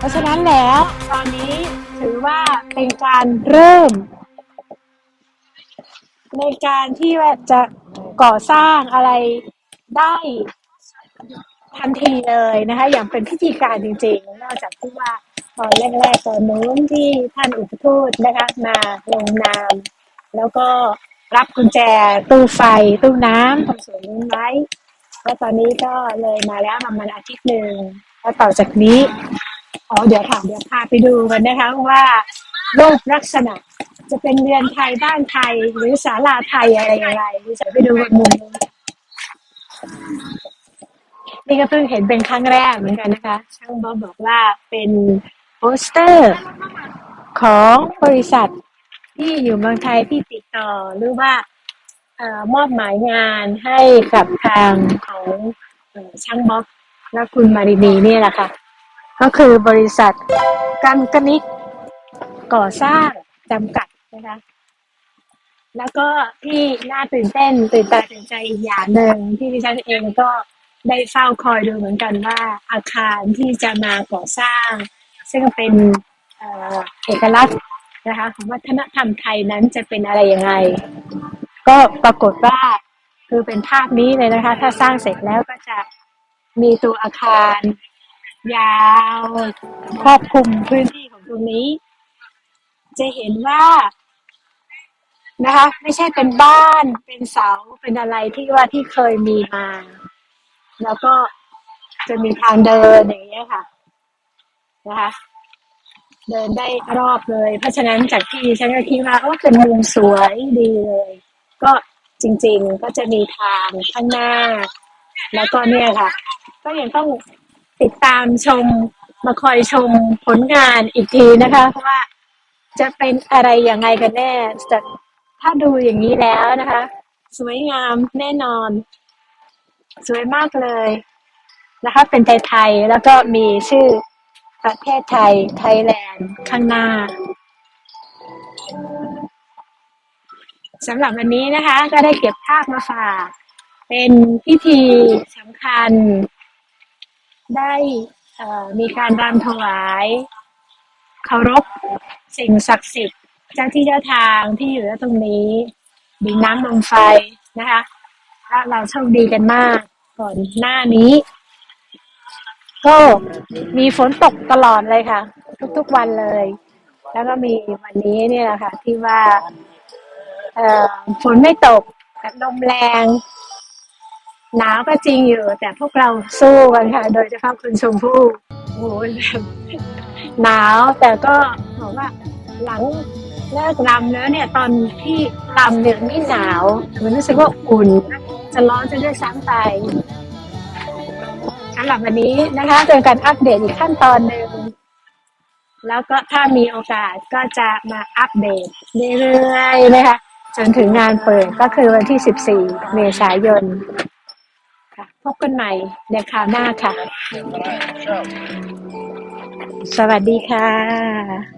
พราะฉะนั้นแล้วตอนนี้ถือว่าเป็นการเริ่ม ในการที่ว่าจะก่อสร้างอะไรได้ทันทีเลยนะคะ อย่างเป็นพิธีการจริงๆ นอกจากที่ว่าตอนแรกๆตอนนู้นที่ท่านอุปทูตนะคะมาลงนาม แล้วก็รับกุญแจตู้ไฟตู้น้ำตรงส่วนนี้ไว้แล้วตอนนี้ก็เลยมาแล้วประมาณอาทิตย์หนึ่งแล้วต่อจากนี้ อ๋อเดี๋ยวค่ะเดี๋ยวพาไปดูกันนะคะว่ารูปลักษณะจะเป็นเรือนไทยบ้านไทย หรือศาลาไทยอะไรอย่างไรดิฉันไปดูกันมุมนี้นี่ก็เพิ่งเห็นเป็นครั้งแรกเหมือนกันนะคะ ช่างบ๊อบบอกว่าเป็นโปสเตอร์ของบริษัทที่อยู่เมืองไทยที่ติดต่อหรือว่าอมอบหมายงานให้กับทางของช่างบ๊อบและคุณมารินีนี่แหละค่ะ ก็คือบริษัทกันกนิกก่อสร้างจำกัดนะคะ แล้วก็ที่น่าตื่นเต้นตื่นตาตื่นใจอีกอย่างหนึ่งที่ดิฉันเองก็ได้เฝ้าคอยดูเหมือนกันว่าอาคารที่จะมาก่อสร้าง ซึ่งเป็นเอ่อเอกลักษณ์นะคะของวัฒนธรรมไทยนั้นจะเป็นอะไรยังไง ก็ปรากฏว่าคือเป็นภาพนี้เลยนะคะ ถ้าสร้างเสร็จแล้วก็จะมีตัวอาคาร ยาวครอบคลุมพื้นที่ของตรงนี้ จะเห็นว่านะคะ ไม่ใช่เป็นบ้านเป็นเสาเป็นอะไรที่ว่าที่เคยมีมา แล้วก็จะมีทางเดินอย่างเงี้ยค่ะ นะคะ เดินได้รอบเลย เพราะฉะนั้นจากที่ฉันก็คิดว่าโอ้เป็นมุมสวยดีเลย ก็จริง ๆ ก็จะมีทางข้างหน้า แล้วก็เนี่ยค่ะ ก็ยังต้อง ติดตามชมมาคอยชมผลงานอีกทีนะคะว่าจะเป็นอะไรยังไงกันแน่แต่ถ้าดูอย่างนี้แล้วนะคะ สวยงามแน่นอน สวยมากเลยนะคะ เป็นไทยๆแล้วก็มีชื่อประเทศไทยไทยแลนด์ข้างหน้าสำหรับวันนี้นะคะ ก็ได้เก็บภาพมาฝาก เป็นพิธีสำคัญ ได้มีการรำถวายเคารพสิ่งศักดิ์สิทธิ์เจ้าที่เจ้าทางที่อยู่ตรงนี้ดินน้ำลมไฟนะคะและเราโชคดีกันมากก่อนหน้านี้ ก็มีฝนตกตลอดเลยค่ะ ทุกๆวันเลย แล้วก็มีวันนี้เนี่ยแหละค่ะ ที่ว่าฝนไม่ตกแต่ลมแรง หนาวก็จริงอยู่ แต่พวกเราสู้กันค่ะ โดยเฉพาะคุณชมพู่โอ้ยแบบหนาวแต่ก็บอกว่าหลังเลิกรำแล้วเนี่ยตอนที่รำเนี่ยไม่หนาวมันรู้สึกว่าอุ่น จะร้อนจะด้วยซ้ำไปสำหรับวันนี้นะคะเป็นการอัปเดตอีกขั้นตอนหนึ่ง แล้วก็ถ้ามีโอกาสก็จะมาอัปเดตเรื่อยๆนะคะจนถึงงานเปิดก็คือวันที่ 14 เมษายน ค่ะ พบกันใหม่ในคราวหน้าค่ะ สวัสดีค่ะ